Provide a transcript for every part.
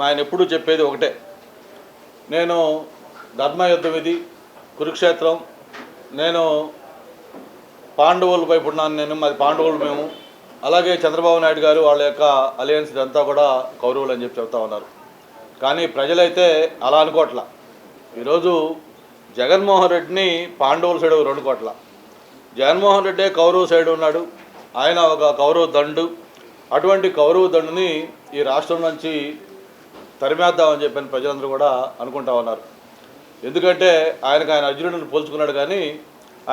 ఆయన ఎప్పుడూ చెప్పేది ఒకటే. నేను ధర్మయుద్ధం ఇది కురుక్షేత్రం నేను పాండవుల వైపు ఉన్నాను నేను మాది పాండవులు మేము. అలాగే చంద్రబాబు నాయుడు గారు వాళ్ళ యొక్క అలయన్స్ ఇదంతా కూడా కౌరవులు అని చెప్పి చెప్తా ఉన్నారు. కానీ ప్రజలైతే అలా అనుకోవట్లా. ఈరోజు జగన్మోహన్ రెడ్డిని పాండవుల సైడ్ రెండు కోట్ల జగన్మోహన్ రెడ్డే కౌరవ సైడ్ ఉన్నాడు. ఆయన ఒక కౌరవ దండు. అటువంటి కౌరవ దండుని ఈ రాష్ట్రం నుంచి తరిమేద్దామని చెప్పని ప్రజలందరూ కూడా అనుకుంటా ఉన్నారు. ఎందుకంటే ఆయనకు ఆయన అర్జునుడిని పోల్చుకున్నాడు కానీ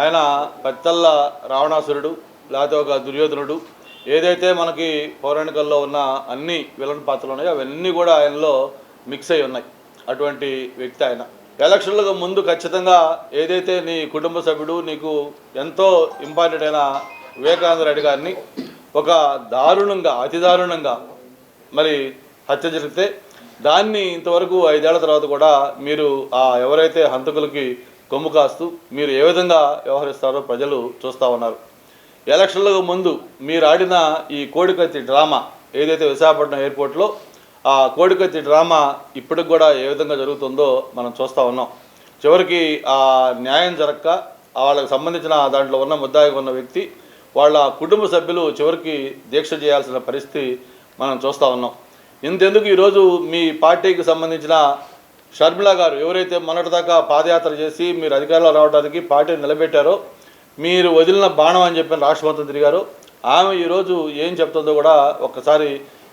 ఆయన పెత్తల్ల రావణాసురుడు లేకపోతే ఒక దుర్యోధనుడు ఏదైతే మనకి పౌరాణికల్లో ఉన్న అన్ని విలన్ పాత్రలు ఉన్నాయో అవన్నీ కూడా ఆయనలో మిక్స్ అయి ఉన్నాయి. అటువంటి వ్యక్తి ఆయన. ఎలక్షన్లకు ముందు ఖచ్చితంగా ఏదైతే నీ కుటుంబ సభ్యుడు నీకు ఎంతో ఇంపార్టెంట్ అయిన వివేకానంద రెడ్డి గారిని ఒక దారుణంగా అతి దారుణంగా మరి హత్య జరిగితే దాన్ని ఇంతవరకు ఐదేళ్ళ తర్వాత కూడా మీరు ఆ ఎవరైతే హంతకులకి కొమ్ము కాస్తూ మీరు ఏ విధంగా వ్యవహరిస్తారో ప్రజలు చూస్తూ ఉన్నారు. ఎలక్షన్లకు ముందు మీరు ఆడిన ఈ కోడికత్తి డ్రామా ఏదైతే విశాఖపట్నం ఎయిర్పోర్ట్లో ఆ కోడికత్తి డ్రామా ఇప్పటికి కూడా ఏ విధంగా జరుగుతుందో మనం చూస్తూ ఉన్నాం. చివరికి ఆ న్యాయం జరక్క వాళ్ళకి సంబంధించిన దాంట్లో ఉన్న ముద్దాయిగా ఉన్న వ్యక్తి వాళ్ళ కుటుంబ సభ్యులు చివరికి దీక్ష చేయాల్సిన పరిస్థితి మనం చూస్తూ ఉన్నాం. ఇంతెందుకు ఈరోజు మీ పార్టీకి సంబంధించిన షర్మిల గారు ఎవరైతే మొన్నటిదాకా పాదయాత్ర చేసి మీరు అధికారంలో రావడానికి పార్టీని నిలబెట్టారో మీరు వదిలిన బాణం అని చెప్పిన రాష్ట్ర మొత్తం తిరిగారు. ఆమె ఈరోజు ఏం చెప్తుందో కూడా ఒక్కసారి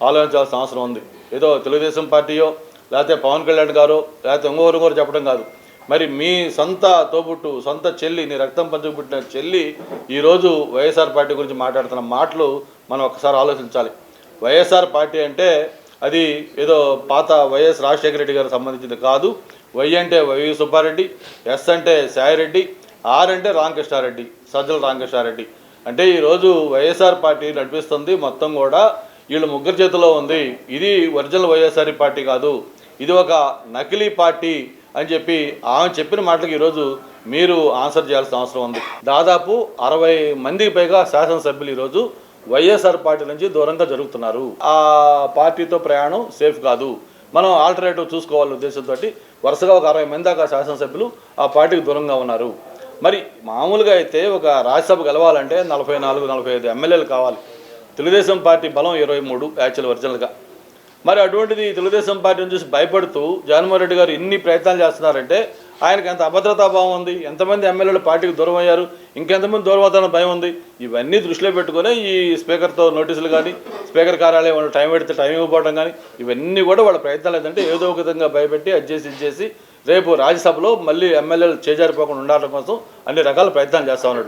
ఆలోచించాల్సిన అవసరం ఉంది. ఏదో తెలుగుదేశం పార్టీయో లేకపోతే పవన్ కళ్యాణ్ గారో లేకపోతే ఇంకొకరు ఇంకోరు చెప్పడం కాదు. మరి మీ సొంత తోబుట్టు సొంత చెల్లి నీ రక్తం పంచుకుపుట్టిన చెల్లి ఈరోజు వైఎస్ఆర్ పార్టీ గురించి మాట్లాడుతున్న మాటలు మనం ఒకసారి ఆలోచించాలి. వైఎస్ఆర్ పార్టీ అంటే అది ఏదో పాత వైఎస్ రాజశేఖర రెడ్డి గారికి సంబంధించింది కాదు. వై అంటే వై సుబ్బారెడ్డి ఎస్ అంటే సాయిరెడ్డి ఆర్ అంటే రామకృష్ణారెడ్డి సజ్జల రామకృష్ణారెడ్డి. అంటే ఈరోజు వైఎస్ఆర్ పార్టీ నడిపిస్తుంది మొత్తం కూడా. వీళ్ళు ముగ్గురు చేతిలో ఉంది. ఇది ఒరిజినల్ వైఎస్ఆర్ పార్టీ కాదు. ఇది ఒక నకిలీ పార్టీ అని చెప్పి ఆమె చెప్పిన మాటలకు ఈరోజు మీరు ఆన్సర్ చేయాల్సిన అవసరం ఉంది. దాదాపు అరవై మందికి పైగా శాసనసభ్యులు ఈరోజు వైఎస్ఆర్ పార్టీ నుంచి దూరంగా జరుగుతున్నారు. ఆ పార్టీతో ప్రయాణం సేఫ్ కాదు. మనం ఆల్టర్నేటివ్ చూసుకోవాలనే ఉద్దేశంతో వరుసగా ఒక అరవై మంది దాకా శాసనసభ్యులు ఆ పార్టీకి దూరంగా ఉన్నారు. మరి మామూలుగా అయితే ఒక రాజ్యసభ గెలవాలంటే నలభై నాలుగు నలభై ఐదు ఎమ్మెల్యేలు కావాలి. తెలుగుదేశం పార్టీ బలం ఇరవై మూడు యాక్చువల్ ఒరిజినల్గా. మరి అటువంటిది తెలుగుదేశం పార్టీని చూసి భయపడుతూ జగన్మోహన్ రెడ్డి గారు ఇన్ని ప్రయత్నాలు చేస్తున్నారంటే ఆయనకి ఎంత అభద్రతా భావం ఉంది. ఎంతమంది ఎమ్మెల్యేలు పార్టీకి దూరం అయ్యారు ఇంకెంతమంది దూరం భయం ఉంది? ఇవన్నీ దృష్టిలో పెట్టుకొని ఈ స్పీకర్తో నోటీసులు కానీ స్పీకర్ కార్యాలయం వాళ్ళు టైం పెడితే టైం ఇవ్వకపోవడం కానీ ఇవన్నీ కూడా వాళ్ళ ప్రయత్నాలు ఏంటంటే ఏదో ఒక విధంగా భయపెట్టి అది చేసి చేసి రేపు రాజ్యసభలో మళ్ళీ ఎమ్మెల్యేలు చేజారిపోకుండా ఉండడం కోసం అన్ని రకాల ప్రయత్నాలు చేస్తా ఉన్నాడు.